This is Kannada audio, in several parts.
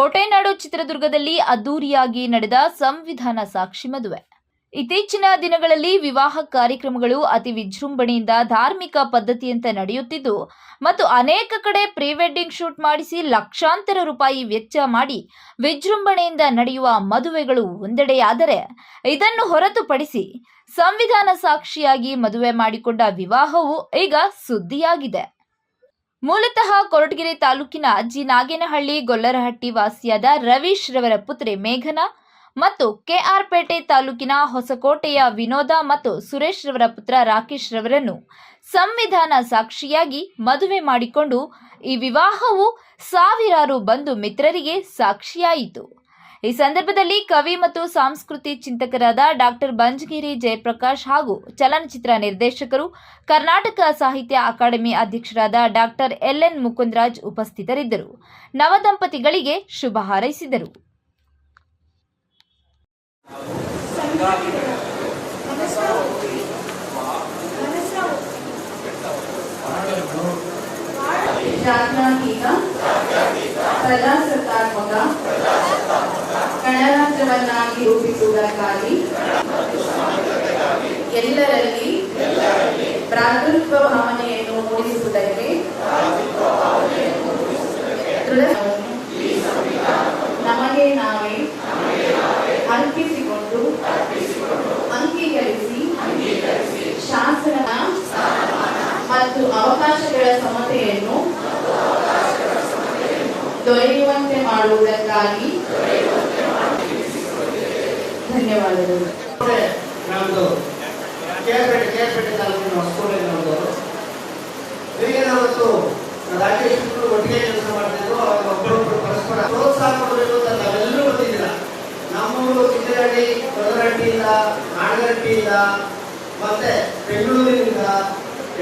ಕೋಟೆನಾಡು ಚಿತ್ರದುರ್ಗದಲ್ಲಿ ಅದ್ದೂರಿಯಾಗಿ ನಡೆದ ಸಂವಿಧಾನ ಸಾಕ್ಷಿ ಮದುವೆ. ಇತ್ತೀಚಿನ ದಿನಗಳಲ್ಲಿ ವಿವಾಹ ಕಾರ್ಯಕ್ರಮಗಳು ಅತಿ ವಿಜೃಂಭಣೆಯಿಂದ ಧಾರ್ಮಿಕ ಪದ್ಧತಿಯಂತೆ ನಡೆಯುತ್ತಿದ್ದು, ಮತ್ತು ಅನೇಕ ಕಡೆ ಪ್ರೀ ವೆಡ್ಡಿಂಗ್ ಶೂಟ್ ಮಾಡಿಸಿ ಲಕ್ಷಾಂತರ ರೂಪಾಯಿ ವೆಚ್ಚ ಮಾಡಿ ವಿಜೃಂಭಣೆಯಿಂದ ನಡೆಯುವ ಮದುವೆಗಳು ಒಂದೆಡೆಯಾದರೆ, ಇದನ್ನು ಹೊರತುಪಡಿಸಿ ಸಂವಿಧಾನ ಸಾಕ್ಷಿಯಾಗಿ ಮದುವೆ ಮಾಡಿಕೊಂಡ ವಿವಾಹವು ಈಗ ಸುದ್ದಿಯಾಗಿದೆ. ಮೂಲತಃ ಕೊರಟಗೆರೆ ತಾಲೂಕಿನ ಅಜ್ಜಿ ನಾಗೇನಹಳ್ಳಿ, ಗೊಲ್ಲರಹಟ್ಟಿ ವಾಸಿಯಾದ ರವೀಶ್ ರವರ ಪುತ್ರಿ ಮೇಘನಾ ಮತ್ತು ಕೆಆರ್ ಪೇಟೆ ತಾಲೂಕಿನ ಹೊಸಕೋಟೆಯ ವಿನೋದ ಮತ್ತು ಸುರೇಶ್ ರವರ ಪುತ್ರ ರಾಕೇಶ್ ರವರನ್ನು ಸಂವಿಧಾನ ಸಾಕ್ಷಿಯಾಗಿ ಮದುವೆ ಮಾಡಿಕೊಂಡು ಈ ವಿವಾಹವು ಸಾವಿರಾರು ಬಂಧು ಮಿತ್ರರಿಗೆ ಸಾಕ್ಷಿಯಾಯಿತು. ಈ ಸಂದರ್ಭದಲ್ಲಿ ಕವಿ ಮತ್ತು ಸಾಂಸ್ಕೃತಿ ಚಿಂತಕರಾದ ಡಾಕ್ಟರ್ ಬಂಜಗಿರಿ ಜಯಪ್ರಕಾಶ್ ಹಾಗೂ ಚಲನಚಿತ್ರ ನಿರ್ದೇಶಕರು, ಕರ್ನಾಟಕ ಸಾಹಿತ್ಯ ಅಕಾಡೆಮಿ ಅಧ್ಯಕ್ಷರಾದ ಡಾಕ್ಟರ್ ಎಲ್ಎನ್ ಮುಕುಂದರಾಜ್ ಉಪಸ್ಥಿತರಿದ್ದರು. ನವದಂಪತಿಗಳಿಗೆ ಶುಭ ಹಾರೈಸಿದರು. ಜಾತ್ಯಾತೀತ ಗಣರಾಜ್ಯವನ್ನಾಗಿ ರೂಪಿಸುವುದಕ್ಕಾಗಿ ಎಲ್ಲರಲ್ಲಿ ಭ್ರಾತೃತ್ವ ಭಾವನೆಯನ್ನು ಮೂಡಿಸುವುದಕ್ಕೆ ನಮಗೆ ನಾವೇ ಅರ್ಪಿಸಿಕೊಂಡು ಅಂಗೀಕರಿಸಿ ಶಾಸನ ಮತ್ತು ಅವಕಾಶಗಳ ಸಮತೆಯನ್ನು ದೊರೆಯುವಂತೆ ಮಾಡುವುದಕ್ಕಾಗಿ ಧನ್ಯವಾದಗಳು. ನಮ್ದು ಕೇರ್ಪೇಟೆ ಕೇರ್ಪೇಟೆ ತಾಲೂಕಿನ ಹೊಸಕೋಟೆ ನಮ್ದು ಹೀಗೆ ನಾವತ್ತು ರಾಜೇಶ್ ಒಟ್ಟಿಗೆ ಕೆಲಸ ಮಾಡ್ತಿದ್ರು. ಅವಾಗ ಒಬ್ಬರೊಬ್ಬರು ಪರಸ್ಪರ ಪ್ರೋತ್ಸಾಹ ಕೊಡಬೇಕು ಅಂತ ನಾವೆಲ್ಲರೂ ಬಂದಿದ್ದೀರ ನಮ್ಮೂರು ಚಿತ್ರಹಳ್ಳಿ ಕೊಡರಹಟ್ಟಿಯಿಂದ ಇಲ್ಲ ಮತ್ತೆ ಬೆಂಗಳೂರಿನಿಂದ,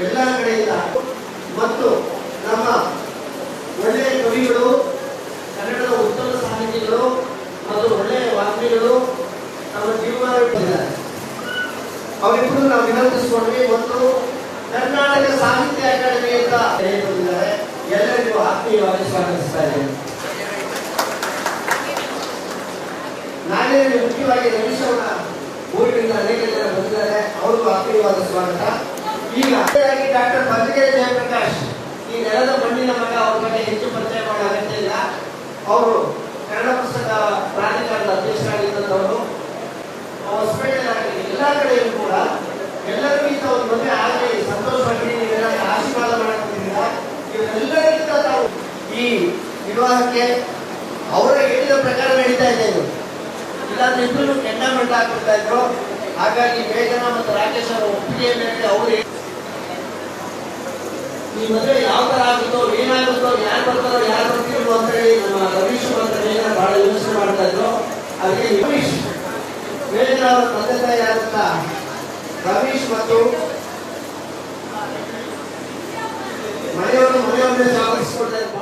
ಎಲ್ಲ ಕಡೆಯಿಂದ. ಮತ್ತು ಅವರಿಬ್ಬರು ನಾವು ವಿನಂತಿಸಿಕೊಂಡ್ವಿ ಮತ್ತು ಕರ್ನಾಟಕ ಸಾಹಿತ್ಯ ಅಕಾಡೆಮಿ ಅಂತ ಬಂದಿದ್ದಾರೆ ಎಲ್ಲರಿಗೂ ಆತ್ಮೀಯವಾಗಿ ಸ್ವಾಗತಿಸ್ತಾ ಇದ್ದೇನೆ. ನಾನೇ ಮುಖ್ಯವಾಗಿ ರಮೇಶ್ ಅವರ ಊರಿನಿಂದ ಅನೇಕ ಜನ ಬಂದಿದ್ದಾರೆ. ಅವ್ರಿಗೂ ಆತ್ಮೀಯವಾದ ಸ್ವಾಗತ. ಈಗ ಡಾಕ್ಟರ್ ಭದ್ರಗಿರಿ ಜಯಪ್ರಕಾಶ್, ಈ ನೆಲದ ಮಣ್ಣಿನ ಮಗ ಅವ್ರ ಬಗ್ಗೆ ಹೆಚ್ಚು ಪರಿಚಯ ಮಾಡೋ ಅಗತ್ಯ ಇಲ್ಲ. ಅವರು ಕನ್ನಡ ಪುಸ್ತಕ ಪ್ರಾಧಿಕಾರದ ಅಧ್ಯಕ್ಷರಾಗಿದ್ದಂಥವರು. ಕಡೆಯೂ ಕೂಡ ಎಲ್ಲರಿಗಿಂತ ಒಂದು ಮದುವೆ ಆಗಲಿ ಸಂತೋಷವಾಗಿ ಆಶೀರ್ವಾದ ಮಾಡ್ತಿದ್ದೀರಾ ಇವರೆಲ್ಲರಿಗಿಂತ ನಾವು ಈ ವಿವಾಹಕ್ಕೆ ಅವರ ಹೇಳಿದ ಪ್ರಕಾರ ನಡೀತಾ ಇದೆ ಇದು. ಇಲ್ಲಾಂದ್ರೆ ಇಬ್ಬರು ಕೆಂಡ ಮಂಡ ಹಾಕ್ಬಿಡ್ತಾ ಇದ್ರು. ಹಾಗಾಗಿ ಮೇಘನ ಮತ್ತು ರಾಕೇಶ್ ಅವರ ಒಪ್ಪಿಗೆ ಮೇಲೆ ಅವರು ಈ ಮದುವೆ ಯಾವ ತರ ಆಗುತ್ತೋ, ಏನಾಗುತ್ತೋ, ಯಾರು ಬರ್ತಾರೋ, ಯಾರು ಬರ್ತಿರೋ ಅಂತ ಹೇಳಿ ನಮ್ಮ ರವೀಶ್ ಮತ್ತು ಮೇಘನ ಬಹಳ ಯೋಚನೆ ಮಾಡ್ತಾ ಇದ್ರು. ಅದಕ್ಕೆ ರವೀಶ್ ಮೇಘನ ಅವರ ತಂದೆ ತಾಯಿಯಾದಂತ ರವೀಶ್ ಮತ್ತು ಮನೆಯವರು ಮನೆಯವರನ್ನೇ ಸ್ವಾಗತಿಸಿಕೊಳ್ತಾ ಇದ್ದಾರೆ. ಬಹಳ